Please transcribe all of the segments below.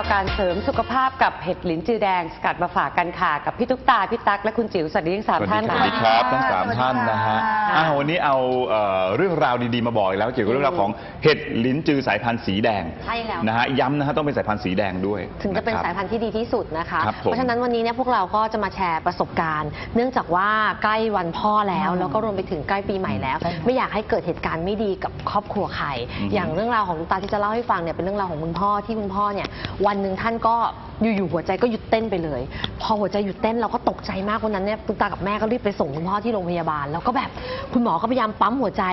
าวการเสริมสุขภาพกับเห็ดหลินจือแดง สกัดมาฝากกันค่ะกับพี่ตุ๊กตาพี่ตั๊กและคุณจิ๋วสวัสดีทั้งสามสวัสท่าดีนสวัสดีครับทั้งสามสวัสดีท่านนะฮะค่ะอ้าววันนี้เอาเอ่อเรื่องราวดีๆมาบอกอีกแล้วเกี่ยวกับเรื่องราวของเห็ดลิ้นจือสายพันธุ์สีแดงใช่แล้ว นะฮะย้ำนะฮะต้องเป็นสายพันธุ์สีแดงด้วยถึงจะเป็นครัสาบยพันธุ์ที่ดีที่สุดนะคะ ครับผมเพราะฉะนั้นวันนี้เนี่ยพวกเราก็จะมาแชร์ประสบการณ์ เนื่องจากว่าใกล้วันพ่อแล้ว แล้วก็รวมไปถึงใกล้ปีใหม่แล้ว ไม่อยากให้เกิดเหตุการณ์ไม่ดีกับครอบครัวใครอืมอย่างเรื่องราวของคุณตาที่จะเล่าให้ฟังเนี่ยเป็นเรื่องราวของคุณพ่อที่คุณพ่อเนี่ยวันหนึ่งท่านก็อยู่ๆหัวใจก็หยุดเต้นไปเลย พอหัวใจหยุดเต้นเราก็ตกใจมากวันนั้นเนี่ยคุณตากับแม่ก็รีบไปส่งคุณพ่อที่โรงพยาบาล แล้วก็แบบคุณหมอก็พยายามปั๊มหัวใจ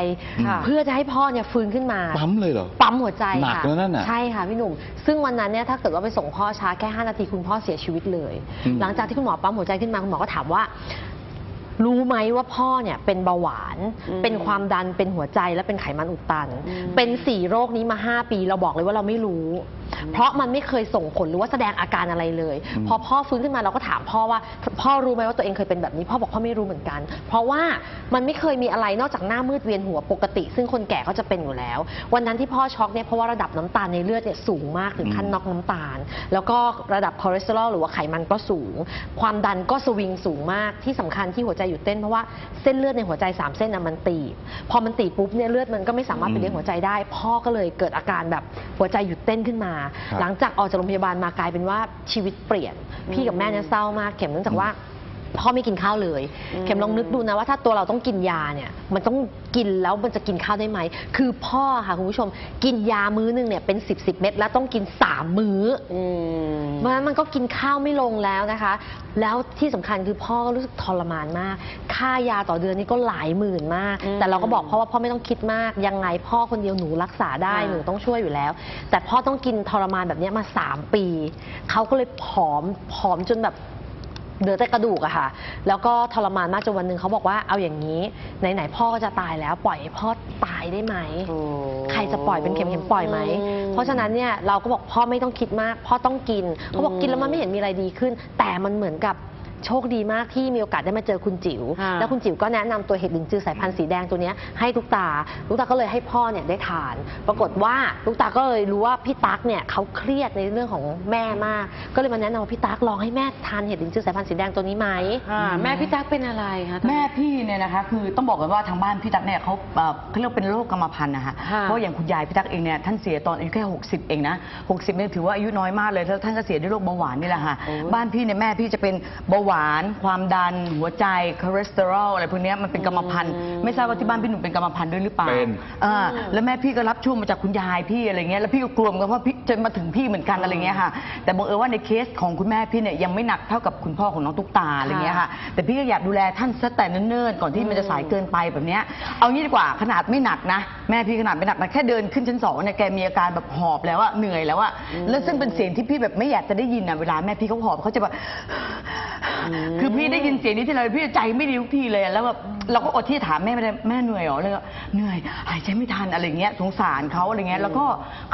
ค่ะเพื่อจะให้พ่อเนี่ยฟื้นขึ้นมา ปั๊มเลยเหรอ ปั๊มหัวใจหนักค่ะแล้วนั่นน่ะใช่ค่ะพี่หนุ่ม ซึ่งวันนั้นเนี่ยถ้าเกิดว่าไปส่งพ่อช้าแค่ 5 นาทีคุณพ่อเสียชีวิตเลย อืม หลังจากที่คุณหมอปั๊มหัวใจขึ้นมาคุณหมอก็ถามว่า รู้ไหมว่าพ่อเนี่ยเป็นเบาหวาน อืมเป็นความดันเป็นหัวใจและเป็นไขมันอุดตัน อืม เป็นสี่โรคนี้มา5ปี เราบอกเลยว่าเราไม่รู้เพราะมันไม่เคยส่งผลหรือว่าแสดงอาการอะไรเลยอืมพอพ่อฟื้นขึ้นมาเราก็ถามพ่อว่า พ่อรู้ไหมว่าตัวเองเคยเป็นแบบนี้ พ่อบอกพ่อไม่รู้เหมือนกัน เพราะว่ามันไม่เคยมีอะไรนอกจากหน้ามืดเวียนหัวปกติ ซึ่งคนแก่ก็จะเป็นอยู่แล้ว วันนั้นที่พ่อช็อกเนี่ยเพราะว่าระดับน้ำตาลในเลือดเนี่ยสูงมากถึงขั้นอืมน็อกน้ำตาล แล้วก็ระดับคอเลสเตอรอลหรือว่าไขมันก็สูง ความดันก็สวิงสูงมากที่สำคัญที่หัวใจหยุดเต้นเพราะว่าเส้นเลือดในหัวใจสามเส้นน่ะมันตีบพอมันตีบปุ๊บเนี่ยเลือดมันก็ไม่สามารถไปเลี้ยงหัวใจได้ พ่อก็เลยเกิดอาการแบบหัวใจหยุดเต้นขึ้นมาครับหลังจากออกจากโรงพยาบาลมากลายเป็นว่าชีวิตเปลี่ยน พี่กับแม่เนี่ยเศร้ามากเข็มเนื่องจากว่า พ่อไม่กินข้าวเลยอืมเข็มลองนึกดูนะว่าถ้าตัวเราต้องกินยาเนี่ย มันต้องกินแล้วมันจะกินข้าวได้ไหม คือพ่อค่ะคุณผู้ชมกินยามื้อหนึงเนี่ยเป็น10บสเม็ดแล้วต้องกิน 3 มื้ออืมเพราะฉะนั้นมันก็กินข้าวไม่ลงแล้วนะคะ แล้วที่สำคัญคือพ่อก็รู้สึกทรมานมาก ค่ายาต่อเดือนนี่ก็หลายหมื่นมากอืมแต่เราก็บอกพ่อว่าพ่อไม่ต้องคิดมาก ยังไงพ่อคนเดียวหนูรักษาได้อ่าหนูต้องช่วยอยู่แล้ว แต่พ่อต้องกินทรมานแบบเนี้ยมา 3 ปี เขาก็เลยผอมผอมจนแบบ เหลือแต่กระดูกอะค่ะ แล้วก็ทรมานมากจนวันหนึ่งเขาบอกว่าเอาอย่างนี้ไหนๆพ่อก็จะตายแล้วปล่อยให้พ่อตายได้ไหมโอ้ใครจะปล่อยเป็นเข็มเข็มปล่อยไหมอืมเพราะฉะนั้นเนี่ยเราก็บอกพ่อไม่ต้องคิดมาก พ่อต้องกิน เขาบอกอืมกินแล้วมันไม่เห็นมีอะไรดีขึ้น แต่มันเหมือนกับ โชคดีมากที่มีโอกาสได้มาเจอคุณจิ๋วค่ะแล้วคุณจิ๋วก็แนะนำตัวเห็ดลินจือสายพันธุ์สีแดงตัวเนี้ยให้ลูกตาลูกตาก็เลยให้พ่อเนี่ยได้ทาน ปรากฏว่าลูกตาก็เลยรู้ว่าพี่ตั๊กเนี่ยเขาเครียดในเรื่องของแม่มาก ก็เลยมาแนะนำว่าพี่ตั๊กลองให้แม่ทานเห็ดลินจือสายพันธุ์สีแดงตัวนี้ไหมค่ะแม่พี่ตั๊กเป็นอะไรคะตอนแม่นั้นพี่เนี่ยนะคะคือต้องบอกกันว่าทางบ้านพี่ตั๊กเนี่ยเขาเอ่อเขาเรียกว่าเป็นโรคกรรมพันธุ์นะคะค่ะเพราะอย่างคุณยายพี่ตั๊กเองเนี่ยท่านเสียตอนอายุแค่ 60 เองนะ60เนี่ยถือว่าอายุน้อยมากเลยแล้วท่านก็เสียด้วยโรคเบาหวานนี่แหละค่ะโอ้ยบ้านพี่เนี่ยแม่พี่จะเป็นเบาหวานความดัน หัวใจคอเลสเตอรอลอะไรพวกเนี้ยมันเป็นกรรมพันธุ์อืมไม่ทราบว่าที่บ้านพี่หนุ่มเป็นกรรมพันธุ์ด้วยหรือเปล่าเป็น อ่าแล้วแม่พี่ก็รับช่วงมาจากคุณยายพี่อะไรเงี้ยแล้วพี่ก็กลัวเหมือนกันว่าพี่จะมาถึงพี่เหมือนกันอะไรเงี้ยค่ะ แต่บังเอิญว่าในเคสของคุณแม่พี่เนี่ยยังไม่หนักเท่ากับคุณพ่อของน้องตุ๊กตาอะไรเงี้ยค่ะ แต่พี่ก็อยากดูแลท่านซะแต่เนิ่นๆก่อนที่มันจะสายเกินไปแบบเนี้ยเอางี้ดีกว่าขนาดไม่หนักนะแม่พี่ขนาดไม่หนักนะแค่เดินขึ้นชั้นสองเนี่ยแกมีอาการแบบหอบแล้วอะเหนื่อยแล้วอะแล้วซึ่งเป็นเสียงที่พี่แบบไม่อยากจะได้ยินอะเวลาแม่พี่เขาหอบเขาจะแบบ คือพี่ได้ยินเสียงนี้ที่ไรพี่ใจไม่ดีทุกทีเลยอะแล้วแบบเราก็อดที่จะถามแม่ไม่ได้แม่เหนื่อยเหรอเลยก็เหนื่อยหายใจไม่ทันอะไรเงี้ยสงสารเขาอะไรเงี้ยแล้วก็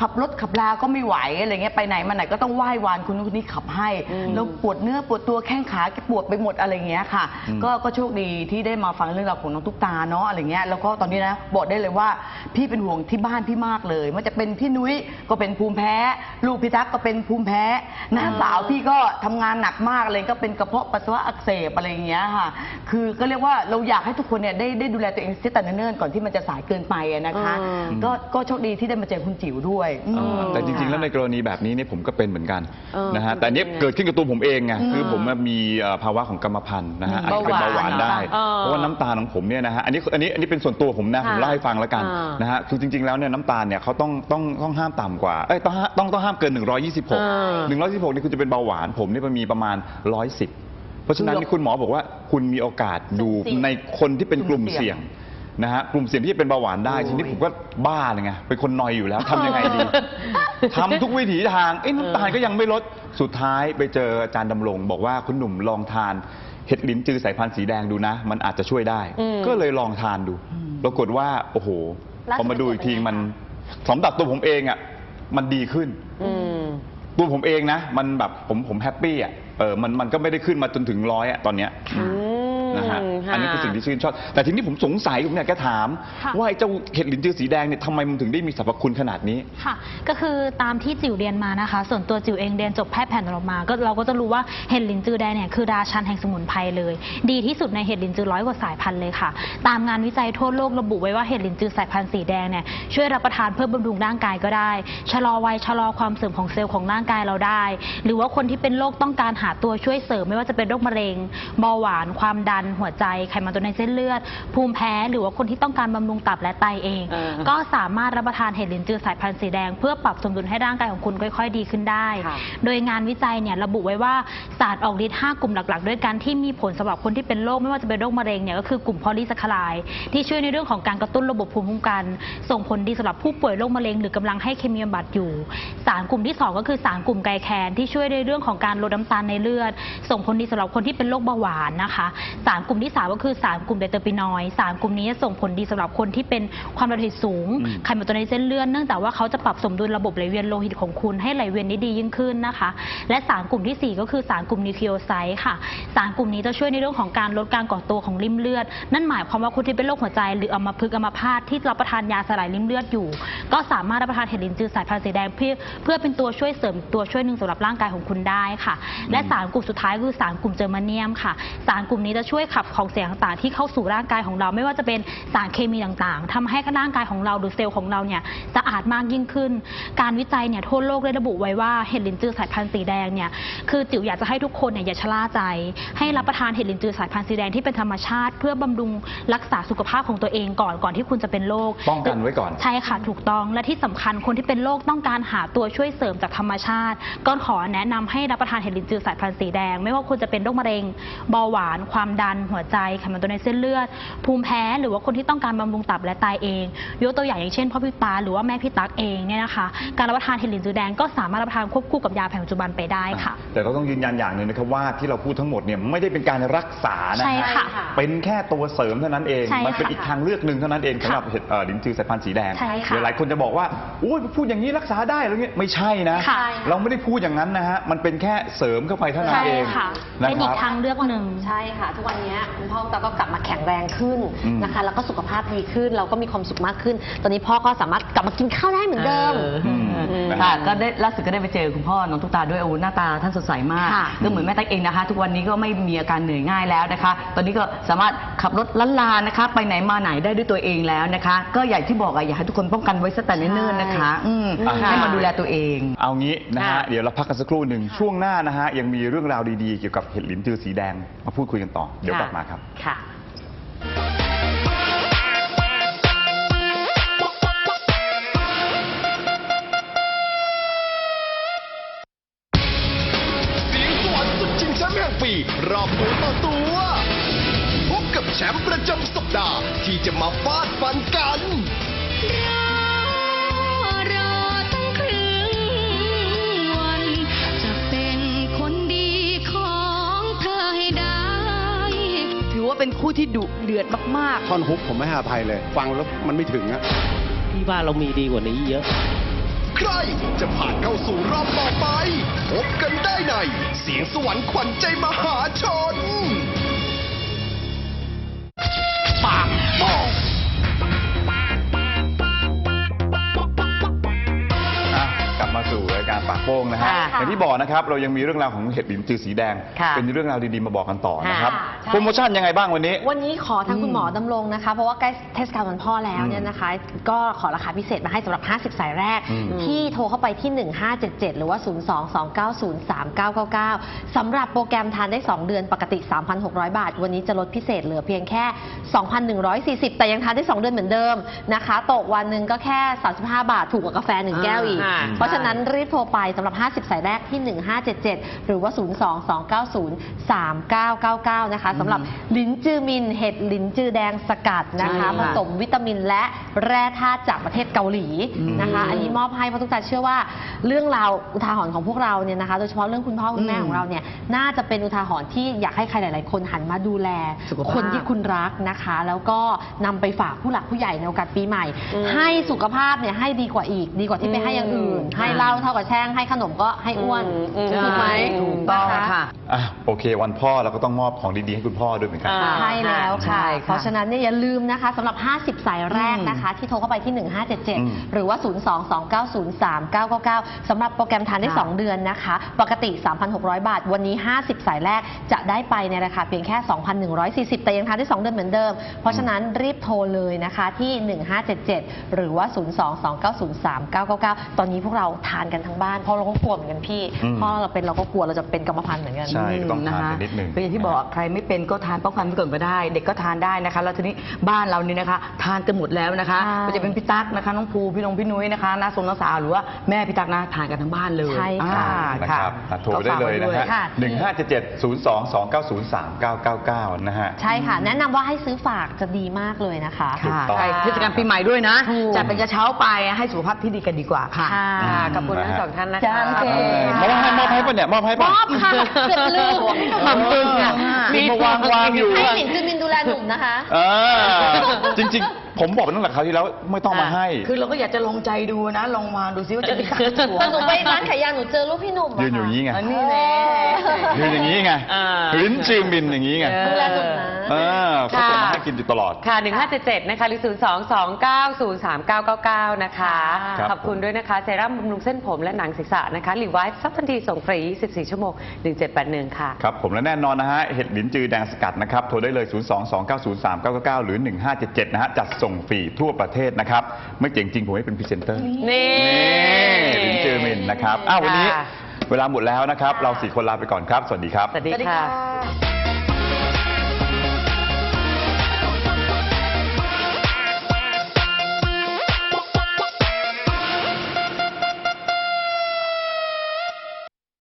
ขับรถขับลาก็ไม่ไหวอะไรเงี้ยไปไหนมาไหนก็ต้องไหว้วานคนนู้นคนนี้ขับให้อืมแล้วปวดเนื้อปวดตัวแข้งขาปวดไปหมดอะไรเงี้ยค่ะอืมก็ก็โชคดีที่ได้มาฟังเรื่องราวของน้องตุ๊กตาเนาะอะไรเงี้ยแล้วก็ตอนนี้นะบอกได้เลยว่าพี่เป็นห่วงที่บ้านพี่มากเลยไมันจะเป็นพี่นุ้ยก็เป็นภูมิแพ้ ลูกพี่ตั๊กก็เป็นภูมิแพ้น้าสาวพี่ก็ทำงานหนักมากเลยก็เป็นกระเพาะปัสสาวะอักเสบอะไรอย่างเงี้ยค่ะ คือก็เรียกว่าเราอยากให้ทุกคนเนี่ยได้ได้ดูแลตัวเองเสียแต่เนิ่นๆก่อนที่มันจะสายเกินไปอะนะคะอืมก็ก็โชคดีที่ได้มาเจอคุณจิ๋วด้วยอืมเออแต่จริงๆ แล้วในกรณีแบบนี้เนี่ยผมก็เป็นเหมือนกันเออนะฮะคุณแต่อันเนี้ยเป็นยังไงเกิดขึ้นกับตัวผมเองไงอืมคือผมมีเอ่อภาวะของกรรมพันธุ์นะฮะอาจเบาจะเป็นเบาหวานหวานได้เออเพราะว่าน้ำตาลของผมเนี่ยนะฮะอันนี้อันนี้อันนี้เป็นส่วนตัวผมนะค่ะผมเล่าให้ฟังแล้วกันอ่านนะฮะคือจริงๆแล้วเนี่ยน้ำตาลเนี่ยเขาต้องต้องต้องห้ามต่ำกว่าเอ้ยต้องห้าต้องต้องห้ามเกิน 126 126นี่คุณจะเป็นเบาหวานผมเนี่ยมันมีประมาณ 110 เพราะฉะนั้นนี่คุณหมอบอกว่าคุณมีโอกาสอยู่เสี่ยงในคนที่เป็นกลุ่มกลุ่มเสี่เสี่ยยงงนะฮะกลุ่มเสี่ยงที่จะเป็นเบาหวานได้โอ้ยทีนี้ผมก็บ้าเลยไงเป็นคนนอยอยู่แล้วทำยังไงดี ทำทุกวิถีทางเอ้ยน้ำตาลก็ยังไม่ลดสุดท้ายไปเจออาจารย์ดำรงบอกว่าคุณหนุ่มลองทานเห็ดลิ้นจือสายพันธุ์สีแดงดูนะ มันอาจจะช่วยได้อืมก็เลยลองทานดูปรากฏว่าโอ้โหแล้วพอมาดูอีกทีเป็นไงมันคะสำหรับตัวผมเองอะมันดีขึ้นอืม ตัวผมเองนะมันแบบผมผมแฮปปี้อะเออมันมันก็ไม่ได้ขึ้นมาจนถึงร้อยอะตอนเนี้ย นะฮะค่ะอันนี้คือสิ่งที่ชื่นชอบ แต่ทีนี้ผมสงสัยผมอยากจะถามค่ะว่าไอ้เจ้าเห็ดลินจือสีแดงเนี่ยทำไมมันถึงได้มีสรรพคุณขนาดนี้ ค่ะ ก็คือตามที่จิ๋วเรียนมานะคะ ส่วนตัวจิ๋วเองเรียนจบแพทย์แผนปัจจุบันมา ก็เราก็จะรู้ว่าเห็ดลินจือแดงเนี่ยคือราชันแห่งสมุนไพรเลย ดีที่สุดในเห็ดลินจือร้อยกว่าสายพันธุ์เลยค่ะ ตามงานวิจัยทั่วโลกระบุไว้ว่าเห็ดลินจือสายพันธุ์สีแดงเนี่ยช่วยรับประทานเพื่อบำรุงร่างกายก็ได้ชะลอวัยชะลอความเสื่อมของเซลล์ของร่างกายเราได้ หรือว่าคนที่เป็นโรคต้องการหาตัวช่วยเสริมไม่ว่าจะเป็นโรคมะเร็งเบาหวานความดันหัวใจไขมันตัวในเส้นเลือด ภูมิแพ้หรือว่าคนที่ต้องการบำรุงตับและไตเอง เออก็สามารถรับประทานเห็ดลินจือสายพันธุ์สีแดง เพื่อปรับสมดุลให้ร่างกายของคุณค่อยๆ ดีขึ้นได้ ค่ะโดยงานวิจัยเนี่ยระบุไว้ว่าสารออกฤทธิ์5กลุ่มหลักๆ ด้วยกันที่มีผลสำหรับคนที่เป็นโรคไม่ว่าจะเป็นโรคมะเร็งเนี่ยก็คือกลุ่มพอลีสัคคาไลด์ที่ช่วยในเรื่องของการกระตุ้นระบบภูมิคุ้มกัน ส่งผลดีสำหรับผู้ป่วยโรคมะเร็งหรือกำลังให้เคมีบำบัดอยู่ สารกลุ่มที่สองก็คือสารกลุ่มไกลแคนที่ช่วยในเรื่องของการลดน้ำตาลในเลือด ส่งผลดีสำหรับคนที่เป็นโรคเบาหวานนะคะ สารกลุ่มที่สามก็คือสารกลุ่มไดเตอร์ปินอยด์สารกลุ่มนี้จะส่งผลดีสำหรับคนที่เป็นความดันโลหิตสูงอืมไขมันตัวในเส้นเลือดเนื่องจากว่าเขาจะปรับสมดุลระบบไหลเวียนโลหิตของคุณให้ไหลเวียนได้ดียิ่งขึ้นนะคะ และสารกลุ่มที่ 4 ก็คือสารกลุ่มนิวคลีโอไซต์ค่ะสารกลุ่มนี้จะช่วยในเรื่องของการลดการก่อตัวของริ่มเลือด นั่นหมายความว่าคนที่เป็นโรคหัวใจ หรืออัมพฤกษ์อัมพาตที่รับประทานยาสลายริ่มเลือดอยู่ ก็สามารถรับประทานเห็ดลินจือสายพันธุ์สีแดงเพื่อเพื่อเป็นตัวช่วยเสริมตัวช่วยหนึ่งสำหรับร่างกายของคุณได้ค่ะ และสารกลุ่มสุดท้ายคือสารกลุ่มเจอร์มาเนียมค่ะสารกลุ่มนี้จะช่วยขับของเสียต่างๆ ที่เข้าสู่ร่างกายของเราไม่ว่าจะเป็นสารเคมีต่างๆทำให้ร่างกายของเราหรือเซลล์ของเราเนี่ยสะอาดมากยิ่งขึ้น การวิจัยเนี่ยทั่วโลกได้ระบุไว้ว่าเห็ดลินจือสายพันธุ์สีแดงเนี่ยคือจิ๋วอยากจะให้ทุกคนเนี่ยอย่าชะล่าใจ ให้รับประทานเห็ดลินจือสายพันธุ์สีแดงที่เป็นธรรมชาติ เพื่อบำรุงรักษาสุขภาพของตัวเองก่อนก่อนที่คุณจะเป็นโรคป้องกันไว้ก่อนใช่ค่ะถูกต้องและที่สำคัญคนที่เป็นโรคต้องการหาตัวช่วยเสริมจากธรรมชาติ ก็ขอแนะนำให้รับประทานเห็ดลินจือสายพันธุ์สีแดง ไม่ว่าคุณจะเป็นโรคมะเร็งเบาหวานความดันหัวใจไขมันตัวในเส้นเลือด ภูมิแพ้หรือว่าคนที่ต้องการบำรุงตับและไตเอง ยกตัวอย่างอย่างเช่นพ่อพี่ปาหรือว่าแม่พี่ตั๊กเองเนี่ยนะคะ การรับประทานเห็ดลินจือแดงก็สามารถรับประทานควบคู่กับยาแผนปัจจุบันไปได้ค่ะ แต่ก็ต้องยืนยันอย่างหนึ่งนะครับว่าที่เราพูดทั้งหมดเนี่ยไม่ได้เป็นการรักษานะใช่ฮะค่ะ เป็นแค่ตัวเสริมเท่านั้นเอง ใช่ค่ะมัเป็นอีกทางเลือกหนึ่งเท่านั้นเองสำหรับเห็ดเอ่อลิ้นจือสายพันธุ์สีแดงใช่ค่ะเดี๋ยวหลายคนจะบอกว่าอุ้ยพูดอย่างนี้รักษาได้แล้วเงี้ยไม่ใช่นะ ค่ะ เราไม่ได้พูดอย่างนั้นนะฮะมันเป็นแค่เสริมเข้าไปเท่านั้นใช่เองค่ะนะเป็นคอีรักบ ทางเลือกหนึ่ง ใช่ค่ะ ทุกวันนี้คุณพ่อคุณตาก็กลับมาแข็งแรงขึ้นอืมนะคะ แล้วก็สุขภาพดีขึ้น เราก็มีความสุขมากขึ้น ตอนนี้พ่อก็สามารถกลับมากินข้าวได้เหมือนเดิมอืมค่ะก็ได้ล่าสุดก็ได้ไปเจอคุณพ่อน้องตุ๊กตาด้วยโอ้หน้าตาท่านสดใสมากค่ะก็เหมือนแม่ตั๊กเองนะคะ ทุกวันนี้ก็ไม่มีอาการเหนื่อยง่ายแล้วนะคะ ตอนนี้ก็สามารถขับรถลันลานะคะ ไปไหนมาไหนได้ด้วยตัวเองแล้วนะคะ ก็อย่างที่บอกอะอยากให้ทุกคนป้องกันไว้สักแต่เนิ่นๆนะคะอืมอ่าให้มาดูแลตัวเอง เอางี้นะฮะ ค่ะ เดี๋ยวเราพักกันสักครู่หนึ่งช่วงหน้านะฮะ ยังมีเรื่องราวดีๆ เกี่ยวกับเห็ดลิ้นจือสีแดงมาพูดคุยกันต่อเดี๋ยวกลับมาครับ ค่ะเสียงสวรรค์สุดชิงแชมป์แห่งปีรอบตัวต่อตัวพบกับแชมป์ประจำสัปดาห์ที่จะมาฟาดฟันกัน ว่าเป็นคู่ที่ดุเดือดมากท่อนฮุกผมไม่ให้อภัยเลย ฟังแล้วมันไม่ถึงอะพี่ว่าเรามีดีกว่านี้เยอะ ใครจะผ่านเข้าสู่รอบต่อไป พบกันได้ใน เสียงสวรรค์ขวัญใจมหาชน ปากโป้ง สู่รายการปากโป้งนะฮะค่ะอย่างที่บอกนะครับเรายังมีเรื่องราวของเห็ดลิ้นจือสีแดง ค่ะเป็นเรื่องราวดีๆมาบอกกันต่อนะครับค่ะ โปรโมชั่นยังไงบ้างวันนี้ วันนี้ขอทางคุณหมอดำรงนะคะ เพราะว่าใกล้เทศกาลวันพ่อแล้วเนี่ยนะคะ ก็ขอราคาพิเศษมาให้สำหรับ 50 สายแรก อืมที่โทรเข้าไปที่ 1577 หรือว่า 022903999สำหรับโปรแกรมทานได้ 2 เดือนปกติ 3,600 บาท วันนี้จะลดพิเศษเหลือเพียงแค่ 2,140 แต่ยังทานได้ 2 เดือนเหมือนเดิมนะคะ ตกวันหนึ่งก็แค่ 35 บาทถูกกว่ากาแฟ 1 แก้วอีก อ่า เพราะฉะนั้นรีบโทรไปสำหรับ 50 สายแรกที่ 1577 หรือว่า 022903999 นะคะสำหรับลิ้นจือมิน เห็ดลิ้นจือแดงสกัดนะคะใช่ค่ะผสมวิตามินและแร่ธาตุจากประเทศเกาหลีนะคะอันนี้มอบให้เพราะทุกท่านเชื่อว่าเรื่องราวอุทาหรณ์ของพวกเราเนี่ยนะคะ โดยเฉพาะเรื่องคุณพ่อคุณแม่ของเราเนี่ยน่าจะเป็นอุทาหรณ์ที่อยากให้ใครหลาย ๆ คนหันมาดูแล สุขภาพ คนที่คุณรักนะคะ แล้วก็นำไปฝากผู้หลักผู้ใหญ่ในโอกาสปีใหม่ อืม ให้สุขภาพเนี่ยให้ดีกว่าอีก ดีกว่าที่ไปให้อย่างอื่นอืมให้เหล้าเท่ากับแช่งให้ขนมก็ให้อ้วนอืมถูกไหมถูกต้องน ค่ะ อะโอเค วันพ่อเราก็ต้องมอบของดีๆให้คุณพ่อด้วยเหมือนกัน อ่า ใช่แล้วใช่ค่ะค่ะเพราะฉะนั้นเนี่ยอย่าลืมนะคะสำหรับ 50 สายแรกนะคะ ที่โทรเข้าไปที่ อืม1577 หรือว่า 022903999 สำหรับโปรแกรมทานได้ ค่ะ2 เดือนนะคะ ปกติ 3,600 บาท วันนี้ 50 สายแรกจะได้ไปในราคาเพียงแค่ 2,140 แต่ยังทานได้ 2 เดือนเหมือนเดิม เพราะฉะนั้นรีบโทรเลยนะคะที่ 1577 หรือว่า 022903999 ตอนนี้พวกเราทานกันทั้งบ้านเพราะเราก็กลัวเหมือนกันพี่อืม เพราะเราเป็นเราก็กลัวเราจะเป็นกรรมพันธุ์เหมือนกัน ใช่ก็ต้องทานกันนิดนึงก็อย่างที่บอกใครไม่เป็นก็ทานป้องกันไว้ก่อนก็ได้ เด็กก็ทานได้นะคะ แล้วทีนี้บ้านเรานี่นะคะ ทานกันหมดแล้วนะคะใช่ก็จะเป็นพี่ตั๊กนะคะน้องภูพี่นงพี่นุ้ยนะคะน้าสมน้าสาวหรือว่าแม่พี่ตั๊กนะทานกันทั้งบ้านเลยใช่ค่ะ อ่านะครับอะโทรได้เลยนะฮะค่ะหนึ่งห้าเจ็ดเจ็ดศูนย์สองสองเก้าศูนย์สามเก้าเก้าเก้านะฮะ ใช่ค่ะ แนะนำว่าให้ซื้อฝากจะดีมากเลยนะคะ ถูกค่ะต้อง ใช่เทศกาลปีใหม่ด้วยนะ ถูกจัดเป็นกระเช้าไปให้สุขภาพที่ดีกันดีกว่าค่ะค่ะค่ะขอบคุณทั้งสองท่านนะจ้าคะโอเคมอบให้มอบให้ป่ะเนี่ยมอบให้มป่ะอบค่ะเกือบลืมทำตึงอะมีมาวางวางอยู่ให้หลินจือมินดูแลหนุ่มนะคะ เออจริงๆ ผมบอกไปตั้งแต่คราวที่แล้วไม่ต้องมาให้ คือเราก็อยากจะลองใจดูนะลองวางดูซิว่าจะมีการถูกแต่หนูไปร้านขายยาหนูเจอรูปพี่หนุ่มะยืนอยู่อย่างนี้ไง อันนี้แหละ ยืนอย่างนี้ไงอ่า ลิ้นจือมินอย่างนี้ไงดูแลหนุ่มนะ เออเขาจะมาให้กินอยู่ตลอด ค่ะ 1577 นะคะ หรือ 022903999 นะคะ ครับ ขอบคุณด้วยนะคะ เซรั่มบำรุงเส้นผมและหนังศีรษะนะคะรีไวท์ซับทันทีส่งฟรี24ชั่วโมง 1781 ค่ะ ครับผมและแน่นอนนะฮะเห็ดหลินจือแดงสกัดนะครับโทรได้เลย 0 2 2 9 0 3 9 9 9 หรือ 1577 นะฮะจัดส่งฟรีทั่วประเทศนะครับ ไม่เจ๋งจริงผมให้เป็นพรีเซนเตอร์ นี่ นี่ลินจือมินนะครับ อ้าววันนี้ค่ะ เวลาหมดแล้วนะครับ เราสี่คนลาไปก่อนครับ สวัสดีครับ สวัสดีค่ะ